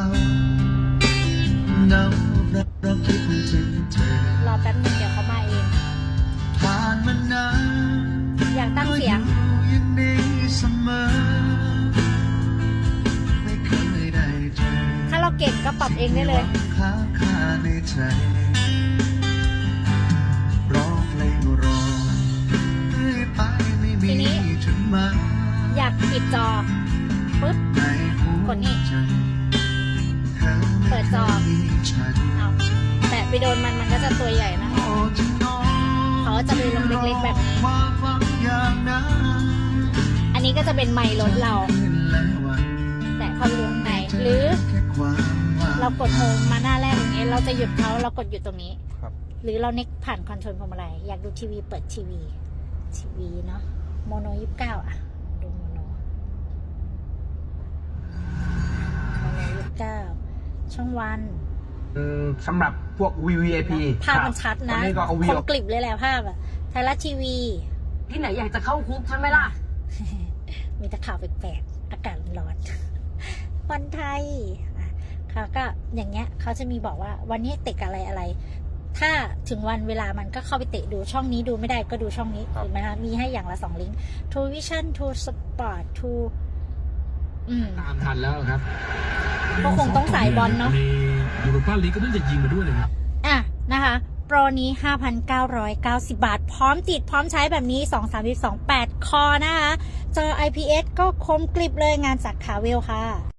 าเงารักเราคิดถึงเธอรอแป๊บนึงเดี๋ยวเขามาเอง ผ่านมานานอยากตั้งเสียงยังดีเสมอไม่เคยได้เจถ้าเราเก่งก็ปรับเองได้เลยค้าคาในใจร้องเพลงรอไปนี้ยอยากปิดจอปุ๊บกดนี่ อไม่เปิดจอมีฉันเอาแตะไปโดนมันมันก็จะตัวใหญ่นะโอ้ที่นอนเขาจะมีลงเล็กๆแบบนี้ความหวังอย่างนั้นอันนี้ก็จะเป็นไมค์รถเราคืนและวันแตะเข้าไปดูข้างในหรือแค่ความหวังเรากดโฮมมาหน้าแรกอย่างเงี้ยเราจะหยุดเขาเรากดหยุดตรงนี้ครับหรือเราเน็กผ่านคอนโทรลพวงมาลัยอยากดูทีวีเปิดทีวี ทีวีเนาะโมโนยี่สิบเก้าอะ ช่องวันอืมสำหรับพวก VVIP ภาพมันชัดตอนะนนี้ก็เอาวีคมกลิบเลยแหละภาพอะไทยรัฐทีวี ที่ไหนอยากจะเข้าคุกใช่ไหมล่ะ มีแต่ข่าวแปลกๆ อากาศร้อน วันไทยอะเขาก็อย่างเงี้ยเขาจะมีบอกว่าวันนี้เตะอะไรอะไร ถ้าถึงวันเวลามันก็เข้าไปเตะดูช่องนี้ดูไม่ได้ก็ดูช่องนี้ครับ ถูกไหมคะมีให้อย่างละสองลิงก์ True Vision True Sport True อืม ตามทันแล้วครับ ก็คงต้องสายบอลเนอะในยูโรปาลีกก็เพิ่งจะยิงมาด้วยเลยนะอะนะคะโปรนี้ 5,990 บาท พร้อมติดพร้อมใช้แบบนี้ 2 3 2 8 คอนะคะ จอ IPS ก็คมกริบเลยงานจากคาเวลค่ะ